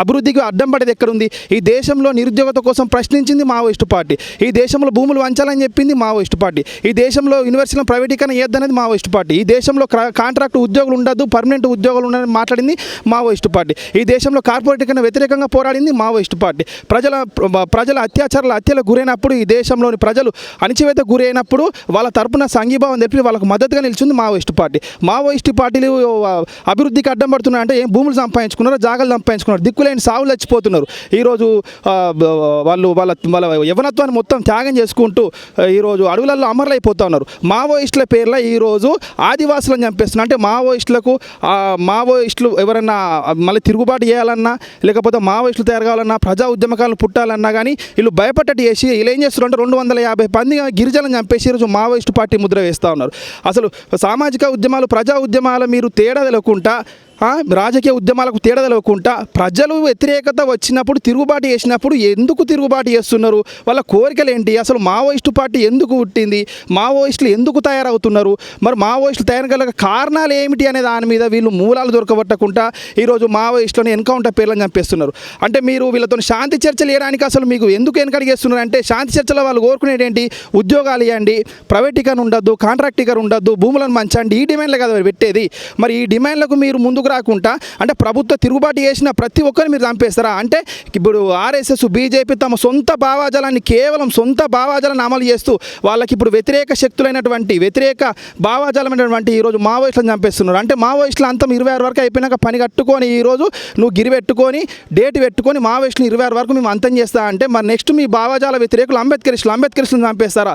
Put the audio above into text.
అభివృద్ధికి అడ్డం పడేది ఎక్కడుంది? ఈ దేశంలో నిరుద్యోగత కోసం ప్రశ్నించింది మావోయిస్టు పార్టీ. ఈ దేశంలో భూములు వంచాలని చెప్పింది మావోయిస్టు పార్టీ. ఈ దేశంలో యూనివర్సిటీలను ప్రైవేటీకరణ చేయొద్దనేది మావోయిస్టు పార్టీ. ఈ దేశంలో కాంట్రాక్ట్ ఉద్యోగులు ఉండదు పర్మనెంట్ ఉద్యోగులు ఉండని మాట్లాడింది మావోయిస్టు పార్టీ. ఈ దేశంలో కార్పొరేటీకరణ వ్యతిరేకంగా పోరాడింది మావోయిస్టు పార్టీ. ప్రజల ప్రజల అత్యాచారాల హత్యలకు గురైనప్పుడు ఈ దేశంలోని ప్రజలు అణిచివేత గురైనప్పుడు వాళ్ళ తరపున సంఘీభావం తెలిపి వాళ్ళకు మద్దతుగా నిలిచింది మావోయిస్టు పార్టీ. మావోయిస్టు పార్టీలు అభివృద్ధికి అడ్డం పడుతున్నాయంటే ఏం భూములు సంపాదించుకున్నారో జాగాలు సంపాదించుకున్నారు. దిక్కులేని సాగులు చచ్చిపోతున్నారు. ఈరోజు వాళ్ళు వాళ్ళ వాళ్ళ యవనత్వాన్ని మొత్తం త్యాగం చేసుకుంటూ ఈరోజు అడవులలో అమరులైపోతా ఉన్నారు. మావోయిస్టుల పేర్ల ఈరోజు ఆదివాసులను చంపేస్తున్నారు. అంటే మావోయిస్టులకు మావోయిస్టులు ఎవరన్నా మళ్ళీ తిరుగుబాటు చేయాలన్నా లేకపోతే మావోయిస్టులు తయారు కావాలన్నా ప్రజా ఉద్యమకాలను పుట్టాలన్నా కానీ వీళ్ళు భయపడ్డట్టు చేసి వీళ్ళు ఏం చేస్తున్నారు అంటే రెండు వందల యాభై మంది గిరిజలను చంపేసి ఈరోజు మావోయిస్టు పార్టీ ముద్ర వేస్తూ ఉన్నారు. అసలు సామాజిక ఉద్యమాలు ప్రజా ఉద్యమాల మీరు తేడా తెలకుండా రాజకీయ ఉద్యమాలకు తేడా తెలవకుండా ప్రజలు వ్యతిరేకత వచ్చినప్పుడు తిరుగుబాటు చేసినప్పుడు ఎందుకు తిరుగుబాటు చేస్తున్నారు? వాళ్ళ కోరికలు ఏంటి? అసలు మావోయిస్టు పార్టీ ఎందుకు పుట్టింది? మావోయిస్టులు ఎందుకు తయారవుతున్నారు? మరి మావోయిస్టులు తయారు గల కారణాలు ఏమిటి అనే దాని మీద వీళ్ళు మూలాలు దొరకబట్టకుండా ఈరోజు మావోయిస్టులను ఎన్కౌంటర్ పేర్లను చంపేస్తున్నారు. అంటే మీరు వీళ్ళతో శాంతి చర్చలు చేయడానికి అసలు మీకు ఎందుకు వెనకడికి చేస్తున్నారు? అంటే శాంతి చర్చలో వాళ్ళు కోరుకునేది ఏంటి? ఉద్యోగాలు ఇవ్వండి ప్రైవేటీకరణ ఉండద్దు కాంట్రాక్టీకరణ ఉండద్దు భూములను మంచండి ఈ డిమాండ్లు కదా పెట్టేది. మరి ఈ డిమాండ్లకు మీరు ముందుకు రాకుండా అంటే ప్రభుత్వ తిరుగుబాటు చేసిన ప్రతి ఒక్కరిని మీరు చంపేస్తారా? అంటే ఇప్పుడు ఆర్ఎస్ఎస్ బీజేపీ తమ సొంత భావాజాలాన్ని కేవలం సొంత భావాజాలను అమలు చేస్తూ వాళ్ళకి ఇప్పుడు వ్యతిరేక శక్తులైనటువంటి వ్యతిరేక భావాజాలమైనటువంటి ఈరోజు మావోయిస్టులను చంపేస్తున్నారు. అంటే మావోయిస్టులు అంతం ఇరవై ఆరు వరకు అయిపోయినాక పని కట్టుకొని ఈరోజు నువ్వు గిరి పెట్టుకొని డేట్ పెట్టుకొని మావోయిస్టులు ఇరవై ఆరు వరకు మేము అంతం చేస్తా అంటే మరి నెక్స్ట్ మీ భావాజాల వ్యతిరేకులు అంబేద్కరిస్టులు అంబేద్కరిస్టులను చంపేస్తారా?